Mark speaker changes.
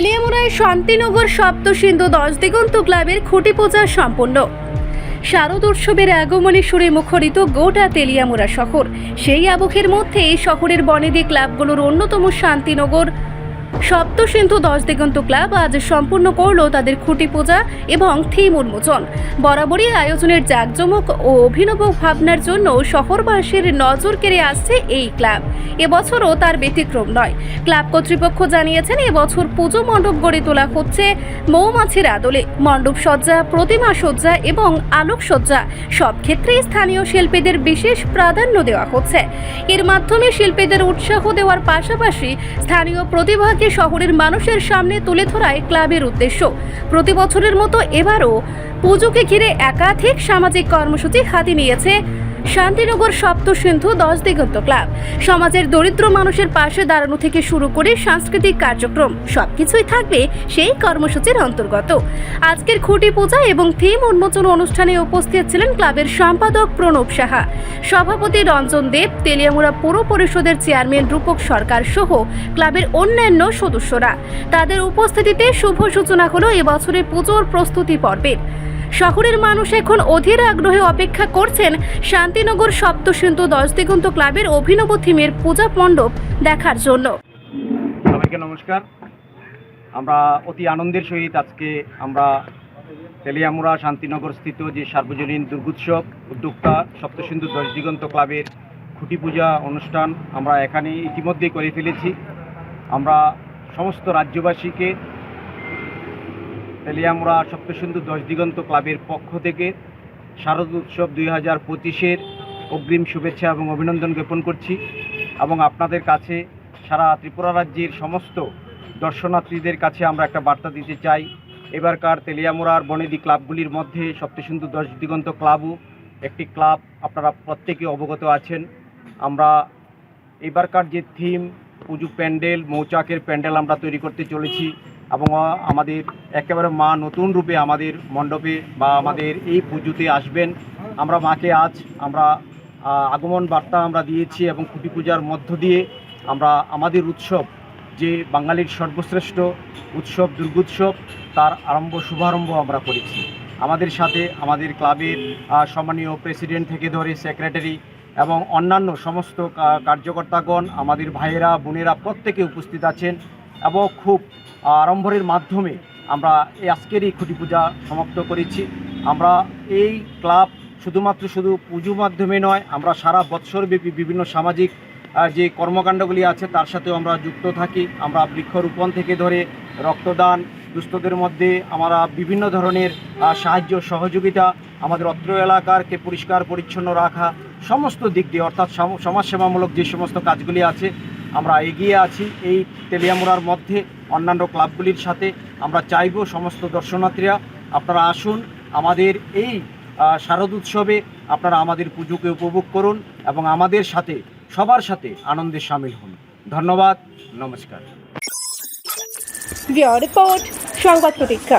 Speaker 1: তেলিয়ামুড়ায় শান্তিনগর সপ্তসিন্ধু দশ দিগন্ত ক্লাবের খুঁটি পূজা সম্পন্ন শারদ উৎসবের আগমনে সুরে মুখরিত গোটা তেলিয়ামুড়া শহর। সেই আবহের মধ্যে এই শহরের বনেদি ক্লাবগুলোর অন্যতম শান্তিনগর সপ্তসিন্ধু দশ দিগন্ত ক্লাব আজ সম্পূর্ণ করল তাদের খুঁটি পূজা এবং থিম উন্মোচন। বরাবরই আয়োজনের জাঁকজমক ও অভিনব ভাবনার জন্য শহরবাসীর নজর কেড়ে আসছে এই ক্লাব। এবছরও তার ব্যতিক্রম নয়। ক্লাব কর্তৃপক্ষ জানিয়েছেন, এবছর পুজো মণ্ডপ গড়ে তোলা হচ্ছে মৌমাছির আদলে। মণ্ডপ সজ্জা, প্রতিমা সজ্জা এবং আলোক সজ্জা সব ক্ষেত্রেই স্থানীয় শিল্পীদের বিশেষ প্রাধান্য দেওয়া হচ্ছে। এর মাধ্যমে শিল্পীদের উৎসাহ দেওয়ার পাশাপাশি স্থানীয় প্রতিভাকে শহরের মানুষের সামনে তুলে ধরায় ক্লাবের উদ্দেশ্য। প্রতি বছরের মতো এবারও পুজোকে ঘিরে একাধিক সামাজিক কর্মসূচি হাতে নিয়েছে শান্তিনগর সপ্তসিন্ধু দশ দিগন্ত ক্লাব। সমাজের দরিদ্র মানুষের পাশে দাঁড়ানো থেকে শুরু করে সাংস্কৃতিক কার্যক্রম, সবকিছুই থাকবে সেই কর্মসূচির অন্তর্গত। আজকের খুঁটি পূজা এবং থিম উন্মোচন অনুষ্ঠানে উপস্থিত ছিলেন ক্লাবের সম্পাদক প্রণব সাহা। সভাপতি রঞ্জন দেব, তেলিয়ামুড়া পৌর পরিষদের চেয়ারম্যান রূপক সরকার সহ ক্লাবের অন্যান্য সদস্যরা। তাদের উপস্থিতিতে শুভ সূচনা হলো এবছরের পুজোর প্রস্তুতি পর্বের। শহরের মানুষ এখন অধীর আগ্রহে অপেক্ষা করছেন শান্তিনগর সপ্তসিন্ধু দশ দিগন্ত ক্লাবের অভিনব থিমের পূজা মণ্ডপ দেখার জন্য।
Speaker 2: সবাইকে নমস্কার। আমরা অতি আনন্দের সহিত আজকে আমরা তেলিয়ামুড়া শান্তিনগর স্থিত যে সার্বজনীন দুর্গোৎসব উদ্যোক্তা সপ্তসিন্ধু দশ দিগন্ত ক্লাবের খুঁটি পূজা অনুষ্ঠান আমরা এখানে ইতিমধ্যেই করে ফেলেছি। আমরা সমস্ত রাজ্যবাসীকে তেলিয়ামুড়া সপ্তসিন্ধু দশ দিগন্ত ক্লাবের পক্ষ থেকে শারদ উৎসব দুই হাজার পঁচিশের অগ্রিম শুভেচ্ছা এবং অভিনন্দন জ্ঞাপন করছি এবং আপনাদের কাছে সারা ত্রিপুরা রাজ্যের সমস্ত দর্শনার্থীদের কাছে আমরা একটা বার্তা দিতে চাই। এবারকার তেলিয়ামুড়ার বনেদি ক্লাবগুলির মধ্যে সপ্তসিন্ধু দশ দিগন্ত ক্লাবও একটি ক্লাব আপনারা প্রত্যেকে অবগত আছেন। আমরা এবারকার যে থিম, পুজো প্যান্ডেল, মৌচাকের প্যান্ডেল আমরা তৈরি করতে চলেছি। এবং আমাদের একেবারে মা নতুন রূপে আমাদের মণ্ডপে বা আমাদের এই পুজোতে আসবেন। আমরা মাকে আজ আমরা আগমন বার্তা আমরা দিয়েছি এবং খুঁটি পূজার মধ্য দিয়ে আমরা আমাদের উৎসব, যে বাঙালির সর্বশ্রেষ্ঠ উৎসব, দুর্গোৎসব, তার আরম্ভ, শুভারম্ভ আমরা করেছি। আমাদের সাথে আমাদের ক্লাবের সম্মানীয় প্রেসিডেন্ট থেকে ধরে সেক্রেটারি এবং অন্যান্য সমস্ত কার্যকর্তাগণ, আমাদের ভাইয়েরা, বোনেরা প্রত্যেকে উপস্থিত আছেন। এবং খুব আড়ম্বরের মাধ্যমে আমরা এই আজকের এই খুঁটি পূজা সমাপ্ত করেছি। আমরা এই ক্লাব শুধুমাত্র শুধু পুজো মাধ্যমে নয়, আমরা সারা বৎসরব্যাপী বিভিন্ন সামাজিক যে কর্মকাণ্ডগুলি আছে তার সাথেও আমরা যুক্ত থাকি। আমরা বৃক্ষরোপণ থেকে ধরে রক্তদান, দুস্থদের মধ্যে আমরা বিভিন্ন ধরনের সাহায্য, সহযোগিতা, আমাদের অত্র এলাকারকে পরিষ্কার পরিচ্ছন্ন রাখা, সমস্ত দিক দিয়ে অর্থাৎ সম- সমাজসেবামূলক যে সমস্ত কাজগুলি আছে আমরা এগিয়ে আছি এই তেলিয়ামুড়ার মধ্যে। অন্যান্য ক্লাবগুলির সাথে আমরা চাইব সমস্ত দর্শনার্থীরা। আপনারা আসুন, আমাদের এই শারদ উৎসবে আপনারা আমাদের পুজোকে উপভোগ করুন এবং আমাদের সাথে, সবার সাথে আনন্দে সামিল হন। ধন্যবাদ, নমস্কার।
Speaker 1: রিপোর্ট, সংবাদ প্রতীক্ষা।